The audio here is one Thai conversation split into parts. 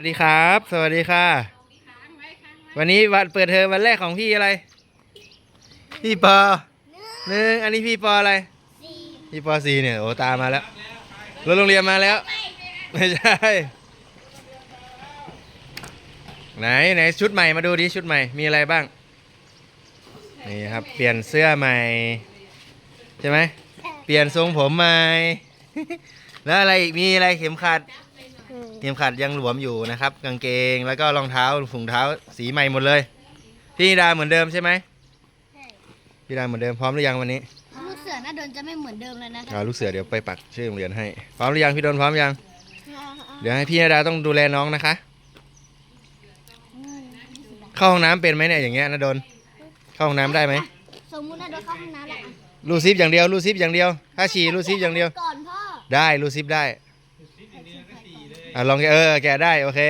สวัสดีครับ สวัสดีค่ะ วันนี้วันเปิดเทอมวันแรกของพี่อะไร พี่ปอหนึ่งอันนี้พี่ปออะไร พี่ปอสี่เนี่ยโอ้ตามมาแล้วรถโรงเรียนมาแล้ว ไม่ใช่ ไหนไหนชุดใหม่มาดูดิชุดใหม่มีอะไรบ้าง นี่ครับ เปลี่ยนเสื้อใหม่ ใช่ไหมเปลี่ยนทรงผมใหม่ แล้วอะไรอีกมีอะไรเข็มขัด เข็มขัดยังหลวมอยู่นะครับ กางเกงแล้วก็รองเท้าถุงเท้าสีใหม่หมดเลย พี่นิดาเหมือนเดิมใช่ไหมพี่นิดาเหมือนเดิมพร้อมหรือยังวันนี้ลูกเสือน่าโดนจะไม่เหมือนเดิมเลยนะเอาลูกเสือเดี๋ยวไปปักชื่อโรงเรียนให้ พร้อมหรือยังพี่โดนพร้อมยัง เดี๋ยวให้พี่นิดาต้องดูแลน้องนะคะ เข้าห้องน้ำเป็นไหมเนี่ยอย่างเงี้ยนะโดน เข้าห้องน้ำได้ไหมสมมุติน่าโดนเข้าห้องน้ำแล้วอะรูดซิปอย่างเดียวรูดซิปอย่างเดียว ถ้าฉี่รูดซิปอย่างเดียว ก่อนพ่อ ได้รูดซิปได้ อะลองแกะเออแกะได้โอเค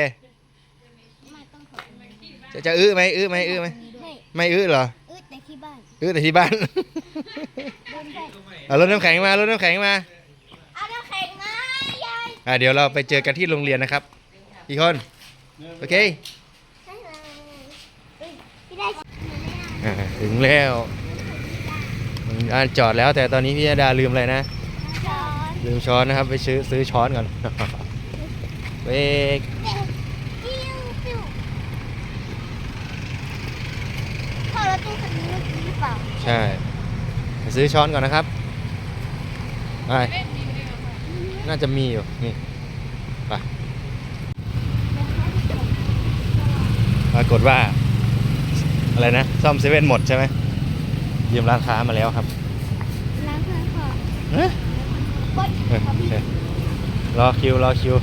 ไม่ต้องขอจะจะอื้อไหมอื้อไหมอื้อไหมไม่ไม่อื้อเหรออึดแต่ที่บ้านอื้อแต่ที่บ้าน โดนไปเอารถน้ำแข็งมารถน้ำแข็งมาเอาน้ำแข็งมายายอะเดี๋ยวเราไปเจอกันที่โรงเรียนนะครับ อีกคนโอเคพี่ได้อ่าถึงแล้วอ่าจอดแล้วแต่ตอนนี้พี่ยดาลืมอะไรนะ ช้อน ลืมช้อนนะครับ ไปซื้อซื้อช้อนก่อน เบรกปิ้วปิ้วพ่อเราตู้คันนี้เมื่อกี้หรือเปล่าใช่ไปซื้อช้อนก่อนนะครับไปน่าจะมีอยู่นี่ไปปรากฏว่า อะไรนะ ซ่อมเซเว่นหมดใช่ไหมยืมร้านค้ามาแล้วครับล้างเครื่องพ่อเอ๊ะบดเออโอเครอคิว รอคิว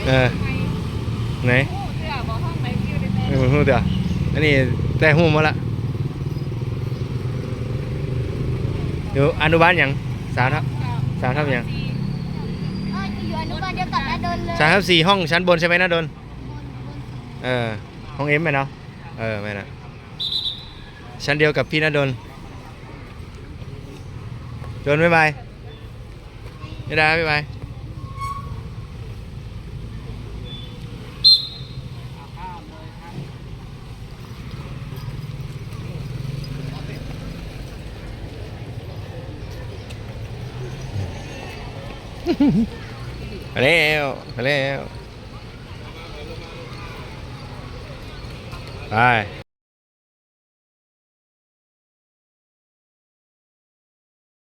เออไหนเออหูเดี๋ยวอันนี้แต่หูมาละเดี๋ยวอนุบาลยังสามทับสามทับยังเอย่าลเดียวกับน้าโดนเลยสามทับสี่ห้องชั้นบนใช่ไหมนะดนเออห้องเอ็มไหมเนาะเออไม่นะชั้นเดียวกับพี่นดลจนบ๊ายบายไม่ได้บ๊ายบาย มาแล้วมาแล้วไป